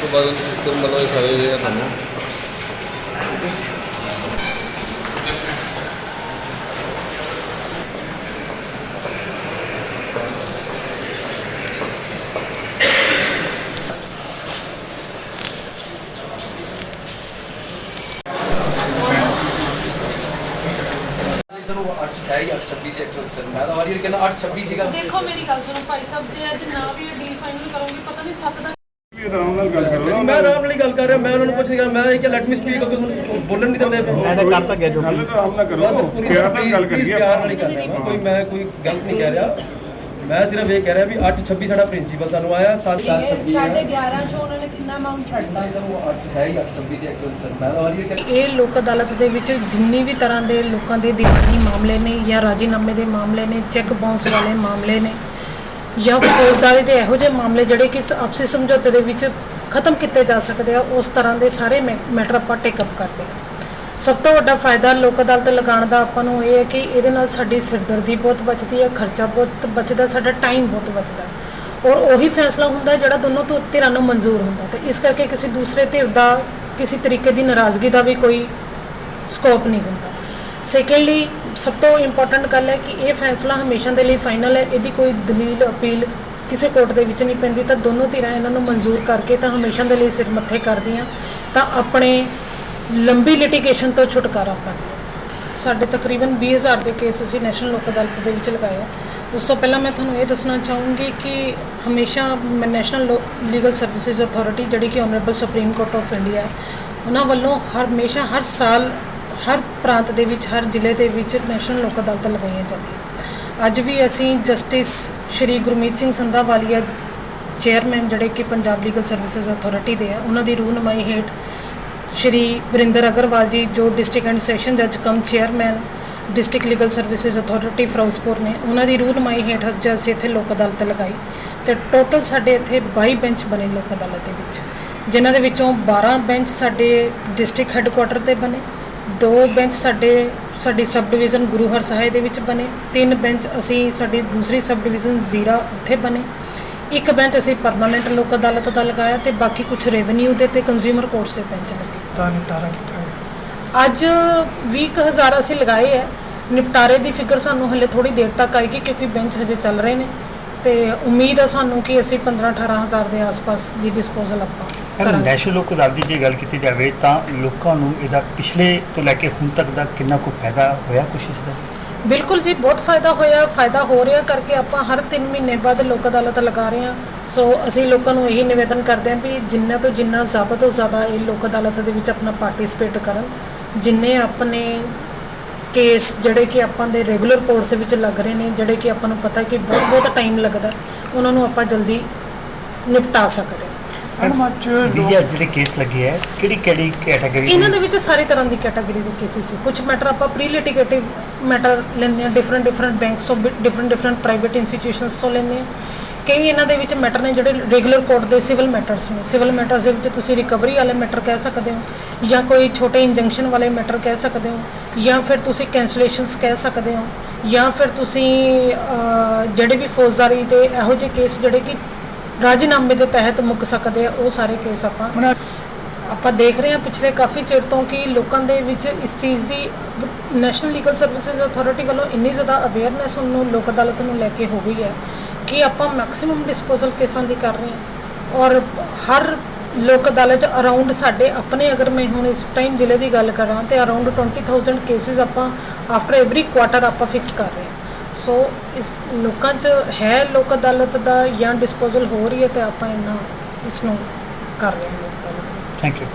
ਤੋਂ ਬਾਅਦ ਉਹਨੂੰ ਚਿੱਤਰ ਮਤਲਬ ਸਾਰੇ ਜਿਹੜੇ ਆ ਤੁਹਾਨੂੰ ਸਾਨੂੰ 8 ਹੈ ਹੀ 826 ਸੀ ਐਕਚੁਅਲ ਸਰ ਮੈਂ ਤਾਂ ਵਾਰੀ ਕਹਿੰਦਾ 826 ਸੀਗਾ ਦੇਖੋ ਮੇਰੀ ਗੱਲ ਸੁਣੋ ਭਾਈ ਸਾਹਿਬ ਜੇ ਅੱਜ ਨਾ ਵੀ ਡੀਲ ਫਾਈਨਲ ਕਰੋਗੇ ਪਤਾ ਨਹੀਂ ਸੱਤ ਦਾ ਵੀ ਆਰਾਮ ਨਾਲ ਗੱਲ ਕਰੋ ਨਾ ਮੈਂ ਆਰਾਮ ਨਾਲ ਹੀ ਗੱਲ ਕਰ ਰਿਹਾ ਮੈਂ ਉਹਨਾਂ ਨੂੰ ਪੁੱਛ ਰਿਹਾ ਮੈਂ ਇਹ ਕਿ ਲੈਟ ਮੀ ਸਪੀਕ ਅਗਰ ਤੁਹਾਨੂੰ ਬੋਲਣ ਨਹੀਂ ਦਿੰਦੇ ਪਏ ਮੈਂ ਤਾਂ ਕਰਤਾ ਗਿਆ ਜੋ ਗੱਲ ਤਾਂ ਆਰਾਮ ਨਾਲ ਬਸ ਕਰੋ ਪੂਰੀ ਪਿਆਰ ਨਾਲ ਗੱਲ please ਕਰੀਏ ਪਿਆਰ ਨਾਲ ਹੀ ਕਰ ਰਿਹਾ। ਮੈਂ ਕੋਈ ਮੈਂ ਕੋਈ ਗਲਤ ਨਹੀਂ ਕਹਿ ਰਿਹਾ। ਮੈਂ ਸਿਰਫ ਇਹ ਕਹਿ ਰਿਹਾ ਵੀ 826 ਸਾਡਾ ਪ੍ਰਿੰਸੀਪਲ ਸਾਨੂੰ ਆਇਆ 726 ਸਾਡੇ ਹੈ। 11 ਚ ਉਹਨਾਂ ਨੇ ਕਿੰਨਾ ਅਮਾਉਂਟ ਛੱਡਤਾ? ਨਹੀਂ ਸਾਨੂੰ 8 ਹੈ ਹੀ 826 ਸੀ ਐਕਚੁਅਲ ਸਰ ਮੈਂ ਤਾਂ ਵਾਰੀ ਕਹਿੰਦਾ ਇਹ ਲੋਕ ਅਦਾਲਤ ਦੇ ਵਿੱਚ ਜਿੰਨੀ ਵੀ ਤਰ੍ਹਾਂ ਦੇ ਲੋਕਾਂ ਦੇ ਦੀਵਾਨੀ ਮਾਮਲੇ ਨੇ ਜਾਂ ਰਾਜੀਨਾਮੇ ਦੇ ਮਾਮਲੇ ਨੇ ਚੈੱਕ ਬਾਉਂਸ ਵਾਲੇ ਮਾਮਲੇ ਨੇ ਜਾਂ ਫੌਜਦਾਰੀ ਦੇ ਇਹੋ ਜਿਹੇ ਮਾਮਲੇ ਜਿਹੜੇ ਕਿ ਆਪਸੀ ਸਮਝੌਤੇ ਦੇ ਵਿੱਚ ਖਤਮ ਕੀਤੇ ਜਾ ਸਕਦੇ ਆ, ਉਸ ਤਰ੍ਹਾਂ ਦੇ ਸਾਰੇ ਮੈ- ਮੈਟਰ ਆਪਾਂ ਟੇਕ ਅਪ ਕਰਦੇ ਹਾਂ ਸਭ ਤੋਂ ਵੱਡਾ ਫਾਇਦਾ ਲੋਕ ਅਦਾਲਤ ਲਗਾਉਣ ਦਾ ਆਪਾਂ ਨੂੰ ਇਹ ਹੈ ਕਿ ਇਹਦੇ ਨਾਲ ਸਾਡੀ ਸਿਰਦਰਦੀ ਬਹੁਤ ਬਚਦੀ ਹੈ, ਖਰਚਾ ਬਹੁਤ ਬਚਦਾ, ਸਾਡਾ ਟਾਈਮ ਬਹੁਤ ਬਚਦਾ ਔਰ ਉਹੀ ਫੈਸਲਾ ਹੁੰਦਾ ਜਿਹੜਾ ਦੋਨੋਂ ਧਿ- ਧਿਰਾਂ ਨੂੰ ਮਨਜ਼ੂਰ ਹੁੰਦਾ। ਤੇ ਇਸ ਕਰਕੇ ਕਿਸੇ ਦੂਸਰੇ ਧਿਰ ਦਾ ਕਿਸੇ ਤਰੀਕੇ ਦੀ ਨਾਰਾਜ਼ਗੀ ਦਾ ਵੀ ਕੋਈ ਸਕੋਪ ਨਹੀਂ ਹੁੰਦਾ। ਸੈਕੰਡਲੀ ਸਭ ਤੋਂ ਇੰਪੋਰਟੈਂਟ ਗੱਲ ਹੈ ਕਿ ਇਹ ਫੈਸਲਾ ਹਮੇਸ਼ਾ ਦੇ ਲਈ ਫਾਈਨਲ ਹੈ। ਇਹਦੀ ਕੋਈ ਦਲੀਲ, ਅਪੀਲ ਕਿਸੇ ਕੋਰਟ ਦੇ ਵਿੱਚ ਨਹੀਂ ਪੈਂਦੀ। ਤਾਂ ਦੋਨੋਂ ਧਿਰਾਂ ਇਹਨਾਂ ਨੂੰ ਮਨਜ਼ੂਰ ਕਰਕੇ ਤਾਂ ਹਮੇਸ਼ਾ ਦੇ ਲਈ ਸਿਰ ਮੱਥੇ ਕਰਦੀਆਂ। ਤਾਂ ਆਪਣੇ ਲੰਬੀ ਲਿਟੀਗੇਸ਼ਨ ਤੋਂ ਛੁਟਕਾਰਾ ਪਾਉਂਦੀਆਂ ਸਾਡੇ ਤਕਰੀਬਨ 20000 ਦੇ ਕੇਸ ਅਸੀਂ ਨੈਸ਼ਨਲ ਲੋਕ ਅਦਾਲਤ ਦੇ ਵਿੱਚ ਲਗਾਏ ਉਸ ਤੋਂ ਪਹਿਲਾਂ ਮੈਂ ਤੁਹਾਨੂੰ ਇਹ ਦੱਸਣਾ ਚਾਹੂੰਗੀ ਕਿ ਹਮੇਸ਼ਾ ਮੈਂ ਨੈਸ਼ਨਲ ਲੀਗਲ ਸਰਵਿਸਿਜ਼ ਅਥਾਰਟੀ ਜਿਹੜੀ ਕਿ honourable supreme court of India ਹੈ, ਉਹਨਾਂ ਵੱਲੋਂ ਹਰ, ਹਮੇਸ਼ਾ ਹਰ ਸਾਲ ਹਰ ਪ੍ਰਾਂਤ ਦੇ ਵਿੱਚ, ਹਰ ਜ਼ਿਲ੍ਹੇ ਦੇ ਵਿੱਚ ਨੈਸ਼ਨਲ ਲੋਕ ਅਦਾਲਤ ਲਗਾਈਆਂ ਜਾਂਦੀਆਂ ਅੱਜ ਵੀ ਅਸੀਂ ਜਸਟਿਸ ਸ਼੍ਰੀ ਗੁਰਮੀਤ ਸਿੰਘ ਸੰਧਾਵਾਲੀਆ ਚੇਅਰਮੈਨ ਜਿਹੜੇ ਕਿ ਪੰਜਾਬ ਲੀਗਲ ਸਰਵਿਸਿਜ਼ ਅਥਾਰਟੀ ਦੇ ਆ, ਉਹਨਾਂ ਦੀ ਰੂਹਨਮਾਈ ਹੇਠ ਸ਼੍ਰੀ ਵਰਿੰਦਰ ਅਗਰਵਾਲ ਜੀ, ਜੋ ਡਿਸਟ੍ਰਿਕਟ ਐਂਡ ਸੈਸ਼ਨ ਜੱਜ cum chairman district legal services authority Ferozepur ਨੇ, ਉਹਨਾਂ ਦੀ ਰੂਹਨਮਾਈ ਹੇਠ ਅੱਜ ਅਸੀਂ ਇੱਥੇ ਲੋਕ ਅਦਾਲਤ ਲਗਾਈ ਤੇ ਟੋਟਲ ਸਾਡੇ ਇੱਥੇ 22 ਬੈਂਚ ਬਣੇ ਲੋਕ ਅਦਾਲਤ ਦੇ ਵਿੱਚ, ਜਿਨ੍ਹਾਂ ਦੇ ਵਿੱਚੋਂ 12 ਬੈਂਚ ਸਾਡੇ ਡਿਸਟ੍ਰਿਕਟ ਹੈੱਡਕੁਆਟਰ ਤੇ ਬਣੇ। ਦੋ ਬੈਂਚ ਸਾਡੇ ਸਾਡੀ ਸਬ ਡਿਵੀਜ਼ਨ ਗੁਰੂ ਹਰਸਹਾਏ ਦੇ ਵਿੱਚ ਬਣੇ। ਤਿੰਨ ਬੈਂਚ ਅਸੀਂ ਸਾਡੀ ਦੂਸਰੀ ਸਬ ਡਿਵੀਜ਼ਨ ਜ਼ੀਰਾ ਉੱਥੇ ਬਣੇ। ਇੱਕ ਬੈਂਚ ਅਸੀਂ ਪਰਮਾਨੈਂਟ ਲੋਕ ਅਦਾਲਤ ਦਾ ਲਗਾਇਆ ਤੇ ਬਾਕੀ ਕੁਝ ਰੈਵਨਿਊ ਦੇ ਤੇ ਕੰਜ਼ਿਊਮਰ ਕੋਰਟਸ ਦੇ ਬੈਂਚ ਲੱਗੇ। ਦਾ ਨਿਪਟਾਰਾ ਕੀਤਾ ਹੈ ਅੱਜ 20000 ਅਸੀਂ ਲਗਾਏ ਹੈ। ਨਿਪਟਾਰੇ ਦੀ ਫਿਗਰ ਸਾਨੂੰ ਹਲੇ ਥੋੜੀ ਦੇਰ ਤੱਕ ਆਏਗੀ ਕਿਉਂਕਿ ਬੈਂਚ ਹਜੇ ਚੱਲ ਰਹੇ ਨੇ। ਤੇ ਉਮੀਦ ਹੈ ਸਾਨੂੰ ਕਿ ਅਸੀਂ 15 18000 ਦੇ ਆਸ-ਪਾਸ ਦੀ ਡਿਸਪੋਜ਼ਲ ਆਪਾਂ ਪਰ ਕਰਾਂਗੇ। ਨੈਸ਼ਨਲ ਲੋਕ ਅਦਾਲਤ ਦੀ ਜੇ ਗੱਲ ਕੀਤੀ ਜਾਵੇ ਤਾਂ ਲੋਕਾਂ ਨੂੰ ਇਹਦਾ ਪਿਛਲੇ ਤੋਂ ਲੈ ਕੇ ਹੁਣ ਤੱਕ ਦਾ ਕਿੰਨਾ ਕੁ ਫਾਇਦਾ ਹੋਇਆ ਕੁਛ ਇਸ ਦਾ? ਬਿਲਕੁਲ ਜੀ ਬਹੁਤ ਫਾਇਦਾ ਹੋਇਆ ਫਾਇਦਾ ਹੋ ਰਿਹਾ ਕਰਕੇ ਆਪਾਂ ਹਰ 3 ਮਹੀਨੇ ਬਾਅਦ ਲੋਕ ਅਦਾਲਤ ਲਗਾ ਰਹੇ ਹਾਂ। ਸੋ ਅਸੀਂ ਲੋਕਾਂ ਨੂੰ ਇਹੀ ਨਿਵੇਦਨ ਕਰਦੇ ਹਾਂ ਵੀ ਜਿੰਨਾ ਤੋਂ ਜਿੰਨਾ ਜ਼ਿਆਦਾ ਤੋਂ ਜ਼ਿਆਦਾ ਇਹ ਲੋਕ ਅਦਾਲਤ ਦੇ ਵਿੱਚ ਆਪਣਾ ਪਾਰਟਿਸਿਪੇਟ ਕਰਨ ਜਿੰਨੇ ਆਪਣੇ ਕੇਸ ਜਿਹੜੇ ਕਿ ਆਪਾਂ ਦੇ ਰੈਗੂਲਰ ਕੋਰਸ ਦੇ ਵਿੱਚ ਲੱਗ ਰਹੇ ਨੇ ਜਿਹੜੇ ਕਿ ਆਪਾਂ ਨੂੰ ਪਤਾ ਕਿ ਬਹੁਤ ਬਹੁਤ ਟਾਈਮ ਲੱਗਦਾ ਉਹਨਾਂ ਨੂੰ ਆਪਾਂ ਜਲਦੀ ਨਿਪਟਾ ਸਕਦੇ ਹਾਂ। ਇਹ ਜਿਹੜੇ ਕੇਸ ਲੱਗੇ ਹੈ ਕਿਹੜੀ ਕਿਹੜੀ ਕੈਟਾਗਰੀ ਇਹਨਾਂ ਦੇ ਵਿੱਚ ਸਾਰੀ ਤਰ੍ਹਾਂ ਦੀ ਕੈਟਾਗਰੀ ਦੇ ਕੇਸਿਸ ਸੀ। ਕੁਝ ਮੈਟਰ ਆਪਾਂ ਪ੍ਰੀ ਲਿਟੀਗੇਟਿਵ ਮੈਟਰ ਲੈਂਦੇ ਹਾਂ ਡਿਫਰੈਂਟ ਡਿਫਰੈਂਟ ਬੈਂਕਸ ਤੋਂ ਡਿਫਰੈਂਟ ਡਿਫਰੈਂਟ ਪ੍ਰਾਈਵੇਟ ਇੰਸਟੀਟਿਊਸ਼ਨਸ ਤੋਂ ਲੈਂਦੇ ਹਾਂ। ਕਈ ਇਹਨਾਂ ਦੇ ਵਿੱਚ ਮੈਟਰ ਨੇ ਜਿਹੜੇ ਰੈਗੂਲਰ ਕੋਰਟ ਦੇ ਸਿਵਲ ਮੈਟਰਸ ਨੇ। ਸਿਵਲ ਮੈਟਰਸ ਦੇ ਵਿੱਚ ਤੁਸੀਂ ਰਿਕਵਰੀ ਵਾਲੇ ਮੈਟਰ ਕਹਿ ਸਕਦੇ ਹੋ ਜਾਂ ਕੋਈ ਛੋਟੇ ਇੰਜੰਕਸ਼ਨ ਵਾਲੇ ਮੈਟਰ ਕਹਿ ਸਕਦੇ ਹੋ ਜਾਂ ਫਿਰ ਤੁਸੀਂ ਕੈਂਸਲੇਸ਼ਨਸ ਕਹਿ ਸਕਦੇ ਹੋ ਜਾਂ ਫਿਰ ਤੁਸੀਂ ਜਿਹੜੇ ਵੀ ਫੌਜਦਾਰੀ ਦੇ ਇਹੋ ਜਿਹੇ ਕੇਸ ਜਿਹੜੇ ਕਿ ਰਾਜੀਨਾਮੇ ਦੇ ਤਹਿਤ ਮੁੱਕ ਸਕਦੇ ਆ ਉਹ ਸਾਰੇ ਕੇਸ ਆਪਾਂ ਆਪਾਂ ਦੇਖ ਰਹੇ ਹਾਂ ਪਿਛਲੇ ਕਾਫੀ ਚਿਰ ਤੋਂ ਕਿ ਲੋਕਾਂ ਦੇ ਵਿੱਚ ਇਸ ਚੀਜ਼ ਦੀ ਨੈਸ਼ਨਲ ਲੀਗਲ ਸਰਵਿਸਿਜ਼ ਅਥਾਰਟੀ ਵੱਲੋਂ ਇੰਨੀ ਜ਼ਿਆਦਾ ਅਵੇਅਰਨੈਸ ਨੂੰ ਲੋਕ ਅਦਾਲਤ ਨੂੰ ਲੈ ਕੇ ਹੋ ਗਈ ਹੈ ਕਿ ਆਪਾਂ ਮੈਕਸਿਮਮ ਡਿਸਪੋਜ਼ਲ ਕੇਸਾਂ ਦੀ ਕਰ ਰਹੇ ਹਾਂ। ਔਰ ਹਰ ਲੋਕ ਅਦਾਲਤ ਅਰਾਊਂਡ ਸਾਡੇ ਆਪਣੇ, ਅਗਰ ਮੈਂ ਹੁਣ ਇਸ ਟਾਈਮ ਜ਼ਿਲ੍ਹੇ ਦੀ ਗੱਲ ਕਰਾਂ ਤੇ ਅਰਾਊਂਡ 20000 ਕੇਸਿਸ ਆਪਾਂ ਆਫਟਰ ਐਵਰੀ ਕੁਆਟਰ ਆਪਾਂ ਫਿਕਸ ਕਰ ਰਹੇ ਹਾਂ। ਸੋ ਇਸ ਲੋਕਾਂ 'ਚ ਹੈ ਲੋਕ ਅਦਾਲਤ ਦਾ ਜਾਂ ਡਿਸਪੋਜ਼ਲ ਹੋ ਰਹੀ ਹੈ ਤੇ ਆਪਾਂ ਇਹਨਾਂ ਇਸ ਨੂੰ ਕਰ ਰਹੇ ਹਾਂ। ਲੋਕ ਅਦਾਲਤ ਨੂੰ। Thank you